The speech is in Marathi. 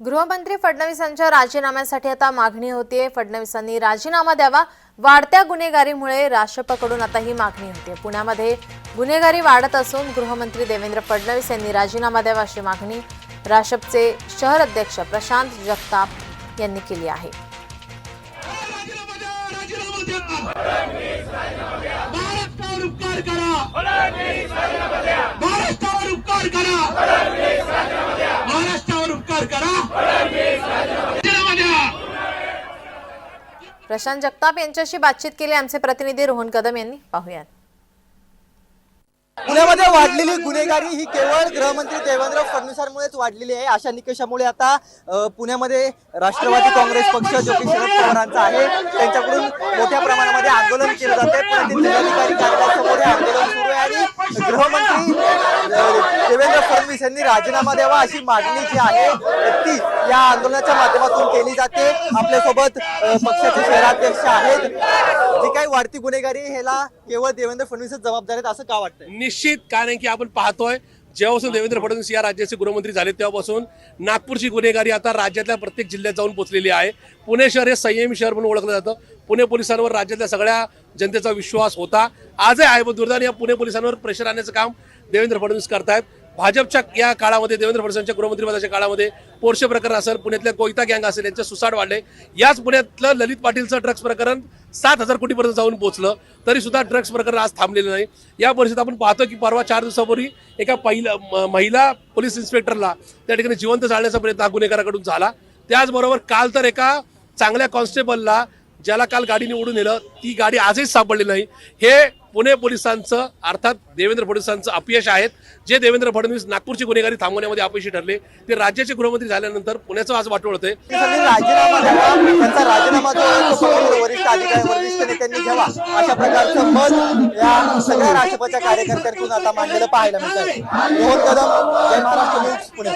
गृहमंत्री फडणवीसांच्या राजीनाम्यासाठी आता मागणी होतीये. फडणवीसांनी राजीनामा द्यावा. वाढत्या गुन्हेगारीमुळे राष्ट्रपकडून आता ही मागणी होते पुण्यामध्ये गुन्हेगारी वाढत असून गृहमंत्री देवेंद्र फडणवीस यांनी राजीनामा द्यावा अशी मागणी राशपचे शहर अध्यक्ष प्रशांत जगताप यांनी केली आहे. महाराष्ट्रावर उपकार करा महाराष्ट्रावर उपकार करा महाराष्ट्रावर उपकार करा राजीनामा द्या प्रशांत जगताप यांच्याशी बातचीत केली आमचे प्रतिनिधी रोहन कदम यांनी. पाहुयात. पुण्यामध्ये वाढलेली गुन्हेगारी ही केवळ गृहमंत्री देवेंद्र फडणवीसांमुळेच वाढलेली आहे. अशा निकषामुळे आता पुण्यामध्ये राष्ट्रवादी काँग्रेस पक्ष जो की शरद पवारांचा आहे. त्यांच्याकडून मोठ्या प्रमाणामध्ये आंदोलन केलं जाते. पण जिल्हाधिकारी कार्यालयासमोर हे आंदोलन सुरू आहे आणि गृहमंत्री देवेंद्र फडणवीस यांनी राजीनामा द्यावा अशी मागणी जी आहे ती या आंदोलनाच्या माध्यमातून केली जाते. आपल्यासोबत पक्षाचे शहराध्यक्ष आहेत. जी काही वाढती गुन्हेगारी ह्याला केवळ देवेंद्र फडणवीसच जबाबदार आहेत असं का वाटतं निश्चित कारण की आपण पाहतोय जेव्हापासून देवेंद्र फडणवीस या राज्याचे गृहमंत्री झाले तेव्हापासून नागपूरची गुन्हेगारी आता राज्यातल्या प्रत्येक जिल्ह्यात जाऊन पोचलेली आहे. पुणे शहर हे संयमी शहर म्हणून ओळखलं जातं. पुणे पोलिसांवर राज्यातल्या सगळ्या जनतेचा विश्वास होता. आजही आहे पण दुर्दैवाने या पुणे पोलिसांवर प्रेशर आणण्याचं काम देवेंद्र फडणवीस करतायत. भाजपच्या या काळामध्ये देवेंद्र फडणवीसांच्या गृहमंत्रीपदाच्या काळामध्ये पोर्शे प्रकरण असेल पुण्यातल्या कोयता गँग असेल यांचे सुसाट वाढले याच पुण्यातलं ललित पाटीलचं ड्रग्स प्रकरण सात हजार कोटीपर्यंत जाऊन पोहोचलं तरी सुद्धा ड्रग्स प्रकरण आज थांबलेलं नाही. या परिस्थितीत आपण पाहतो की परवा चार दिवसापूर्वी एका पहिल्या म- महिला पोलीस इन्स्पेक्टरला त्या ठिकाणी जिवंत जाळण्याचा प्रयत्न हा गुन्हेगाराकडून झाला. त्याचबरोबर काल तर एका चांगल्या कॉन्स्टेबलला ज्याला काल गाडी निवडून नेलं ती गाडी आजही सापडली नाही. हे पुणे पोलिसांचं अर्थात देवेंद्र फडणवीसांचं अपयश आहेत जे देवेंद्र फडणवीस नागपूरची गुन्हेगारी थांबवण्यामध्ये अपयशी ठरले ते राज्याचे गृहमंत्री झाल्यानंतर पुण्याचं आज वाटोळ होतंय. आहे वरिष्ठ अधिकारी वरिष्ठ नेत्यांनी घ्यावा. अशा प्रकारचं मत या सगळ्या राष्ट्रपतीच्या आता मांडलेलं पाहायला मिळतं कदम जय महाराष्ट्र न्यूज पुणे.